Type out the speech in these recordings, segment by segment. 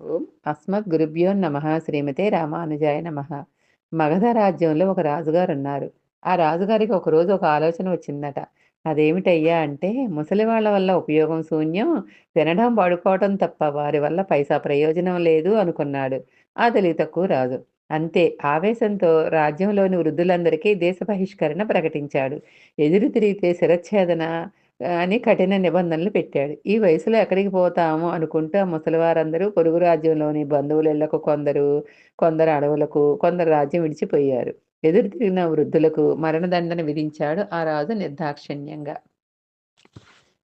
ఓం అస్మద్గురుభ్యో నమ శ్రీమతే రామానుజాయ నమ. మగధ రాజ్యంలో ఒక రాజుగారు ఉన్నారు. ఆ రాజుగారికి ఒకరోజు ఒక ఆలోచన వచ్చిందట. అదేమిటయ్యా అంటే ముసలి వాళ్ళ వల్ల ఉపయోగం శూన్యం తినడం పడుకోవటం తప్ప వారి వల్ల పైసా ప్రయోజనం లేదు అనుకున్నాడు ఆ తెలివి తక్కువ రాజు. అంతే ఆవేశంతో రాజ్యంలోని వృద్ధులందరికీ దేశ బహిష్కరణ ప్రకటించాడు. ఎదురు తిరిగితే శిరచ్ఛేదన అని కఠిన నిబంధనలు పెట్టాడు. ఈ వయసులో ఎక్కడికి పోతాము అనుకుంటూ ఆ ముసలివారందరూ పొరుగు రాజ్యంలోని బంధువులకు కొందరు కొందరు అడవులకు కొందరు రాజ్యం విడిచిపోయారు. ఎదురు తిరిగిన వృద్ధులకు మరణదండన విధించాడు ఆ రాజు నిర్దాక్షిణ్యంగా.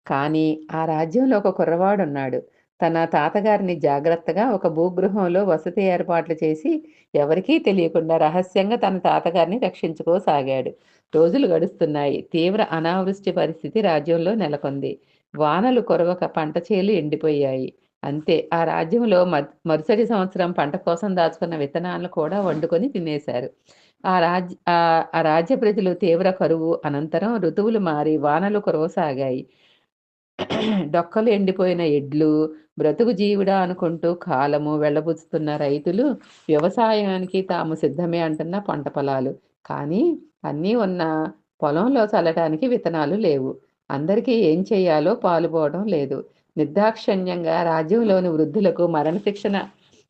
కానీ ఆ రాజ్యంలో ఒక కుర్రవాడు ఉన్నాడు తన తాతగారిని జాగ్రత్తగా ఒక భూగృహంలో వసతి ఏర్పాట్లు చేసి ఎవరికీ తెలియకుండా రహస్యంగా తన తాతగారిని రక్షించుకోసాగాడు. రోజులు గడుస్తున్నాయి. తీవ్ర అనావృష్టి పరిస్థితి రాజ్యంలో నెలకొంది. వానలు కొరవక పంట చేలు ఎండిపోయాయి. అంతే ఆ రాజ్యంలో మరుసటి సంవత్సరం పంట కోసం దాచుకున్న విత్తనాలను కూడా వండుకొని తినేశారు. ఆ రాజ్య ఆ రాజ్య ప్రజలు తీవ్ర కరువు అనంతరం ఋతువులు మారి వానలు కురవసాగాయి. డొక్కలు ఎండిపోయిన ఎడ్లు బ్రతుకు జీవుడా అనుకుంటూ కాలము వెళ్ళబుచ్చుతున్న రైతులు వ్యవసాయానికి తాము సిద్ధమే అంటున్న పంట పొలాలు. కానీ అన్నీ ఉన్న పొలంలో చల్లటానికి విత్తనాలు లేవు. అందరికీ ఏం చేయాలో పాలుపోవడం లేదు. నిర్దాక్షణ్యంగా రాజ్యంలోని వృద్ధులకు మరణశిక్షణ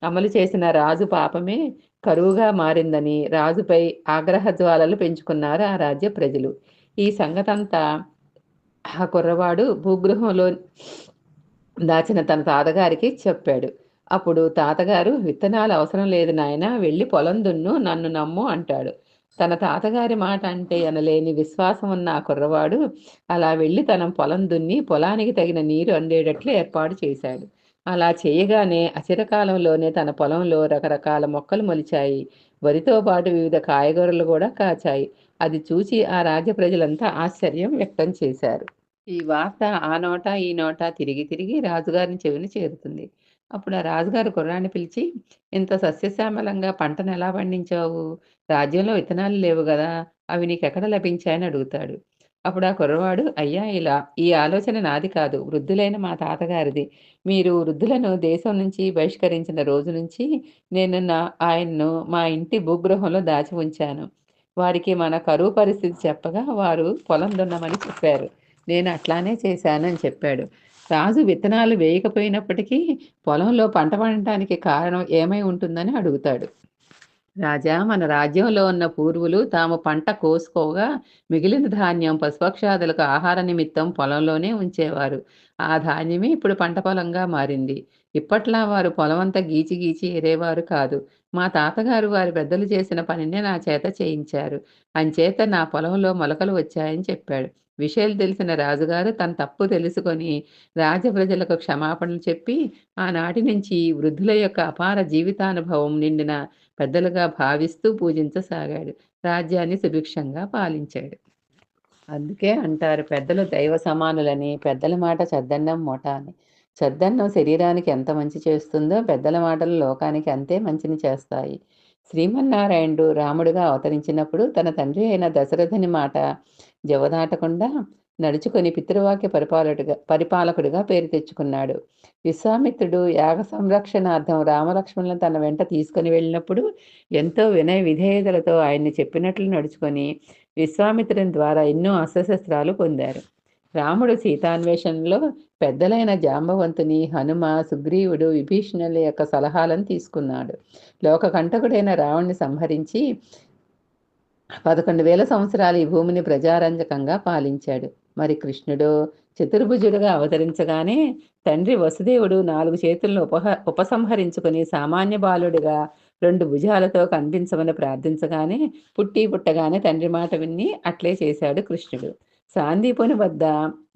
అమలు చేసిన రాజు పాపమే కరువుగా మారిందని రాజుపై ఆగ్రహ జ్వాలలు పెంచుకున్నారు ఆ రాజ్య ప్రజలు. ఈ సంగతంతా ఆ కుర్రవాడు భూగృహంలో దాచిన తన తాతగారికి చెప్పాడు. అప్పుడు తాతగారు విత్తనాలు అవసరం లేదు నాయన వెళ్ళి పొలం దున్ను నన్ను నమ్ము అంటాడు. తన తాతగారి మాట అంటే అనలేని విశ్వాసం ఉన్న ఆ కుర్రవాడు అలా వెళ్ళి తన పొలం దున్ని పొలానికి తగిన నీరు అందేటట్లు ఏర్పాటు చేశాడు. అలా చేయగానే అచిరకాలంలోనే తన పొలంలో రకరకాల మొక్కలు మొలిచాయి. వరితో పాటు వివిధ కాయగూరలు కూడా కాచాయి. అది చూసి ఆ రాజ్య ప్రజలంతా ఆశ్చర్యం వ్యక్తం చేశారు. ఈ వార్త ఆ నోట ఈ నోట తిరిగి తిరిగి రాజుగారిని చెవిని చేరుతుంది. అప్పుడు ఆ రాజుగారు కుర్రాన్ని పిలిచి ఇంత సస్యశ్యామలంగా పంటను ఎలా పండించావు? రాజ్యంలో విత్తనాలు లేవు కదా అవి నీకెక్కడ లభించాయని అడుగుతాడు. అప్పుడు ఆ కుర్రవాడు అయ్యా ఇలా ఈ ఆలోచన నాది కాదు. వృద్ధులైన మా తాతగారిది. మీరు వృద్ధులను దేశం నుంచి బహిష్కరించిన రోజు నుంచి నేను నా ఆయన్ను మా ఇంటి భూగృహంలో దాచి ఉంచాను. వారికి మన కరువు పరిస్థితి చెప్పగా వారు పొలం దున్నమని చెప్పారు. నేను అట్లానే చేశానని చెప్పాడు. రాజు విత్తనాలు వేయకపోయినప్పటికీ పొలంలో పంట పండటానికి కారణం ఏమై ఉంటుందని అడుగుతాడు. రాజా మన రాజ్యంలో ఉన్న పూర్వులు తాము పంట కోసుకోగా మిగిలిన ధాన్యం పశుపక్షాదులకు ఆహార నిమిత్తం పొలంలోనే ఉంచేవారు. ఆ ధాన్యమే ఇప్పుడు పంట పొలంగా మారింది. ఇప్పట్లా వారు పొలమంతా గీచి గీచి ఎరేవారు కాదు. మా తాతగారు వారి పెద్దలు చేసిన పనినే నా చేత చేయించారు. అంచేత నా పొలంలో మొలకలు వచ్చాయని చెప్పాడు. విషయాలు తెలిసిన రాజుగారు తన తప్పు తెలుసుకొని రాజప్రజలకు క్షమాపణలు చెప్పి ఆనాటి నుంచి వృద్ధుల యొక్క అపార జీవితానుభవం నిండిన పెద్దలుగా భావిస్తూ పూజించసాగాడు. రాజ్యాన్ని సుభిక్షంగా పాలించాడు. అందుకే అంటారు పెద్దలు దైవ సమానులని పెద్దల మాట చద్దన్నం మూట అని చద్దన్నం శరీరానికి ఎంత మంచి చేస్తుందో పెద్దల మాటలు లోకానికి అంతే మంచిని చేస్తాయి. శ్రీమన్నారాయణుడు రాముడుగా అవతరించినప్పుడు తన తండ్రి అయిన దశరథుని మాట జవదాటకుండా నడుచుకొని పితృవాక్య పరిపాలకుడిగా పరిపాలకుడిగా పేరు తెచ్చుకున్నాడు. విశ్వామిత్రుడు యాగ సంరక్షణార్థం రామలక్ష్మణులను తన వెంట తీసుకుని వెళ్ళినప్పుడు ఎంతో వినయ విధేయతలతో ఆయన్ని చెప్పినట్లు నడుచుకొని విశ్వామిత్రుని ద్వారా ఎన్నో అస్త్రశస్త్రాలు పొందారు. రాముడు సీతాన్వేషణలో పెద్దలైన జాంబవంతుని హనుమ సుగ్రీవుడు విభీషణుల యొక్క సలహాలను తీసుకున్నాడు. లోక కంటకుడైన రావణ్ణి సంహరించి పదకొండు వేల సంవత్సరాలు ఈ భూమిని ప్రజారంజకంగా పాలించాడు. మరి కృష్ణుడు చతుర్భుజుడుగా అవతరించగానే తండ్రి వసుదేవుడు నాలుగు చేతులను ఉపహ ఉపసంహరించుకుని సామాన్య బాలుడిగా రెండు భుజాలతో కనిపించమని ప్రార్థించగానే పుట్టి పుట్టగానే తండ్రి మాట విన్ని అట్లే చేశాడు కృష్ణుడు. సాందీపుని వద్ద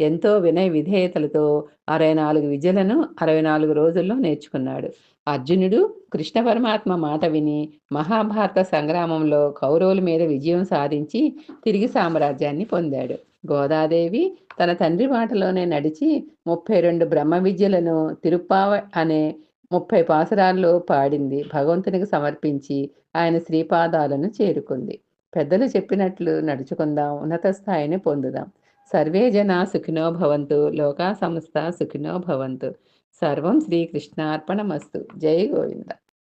ఎంతో వినయ విధేయతలతో అరవై నాలుగు విద్యలను అరవై నాలుగు రోజుల్లో నేర్చుకున్నాడు. అర్జునుడు కృష్ణ పరమాత్మ మాట విని మహాభారత సంగ్రామంలో కౌరవుల మీద విజయం సాధించి తిరిగి సామ్రాజ్యాన్ని పొందాడు. గోదాదేవి తన తండ్రి మాటలోనే నడిచి ముప్పై రెండు బ్రహ్మ విద్యలను తిరుప్పావ అనే ముప్పై పాసురాల్లో పాడింది. భగవంతునికి సమర్పించి ఆయన శ్రీపాదాలను చేరుకుంది. పెద్దలు చెప్పినట్లు నడుచుకుందాం ఉన్నత స్థాయిని పొందుదాం. సర్వే జన సుఖినో భవంతు లోకా సంస్థ సుఖినో భవంతు. సర్వం శ్రీకృష్ణార్పణమస్తు. జై గోవింద.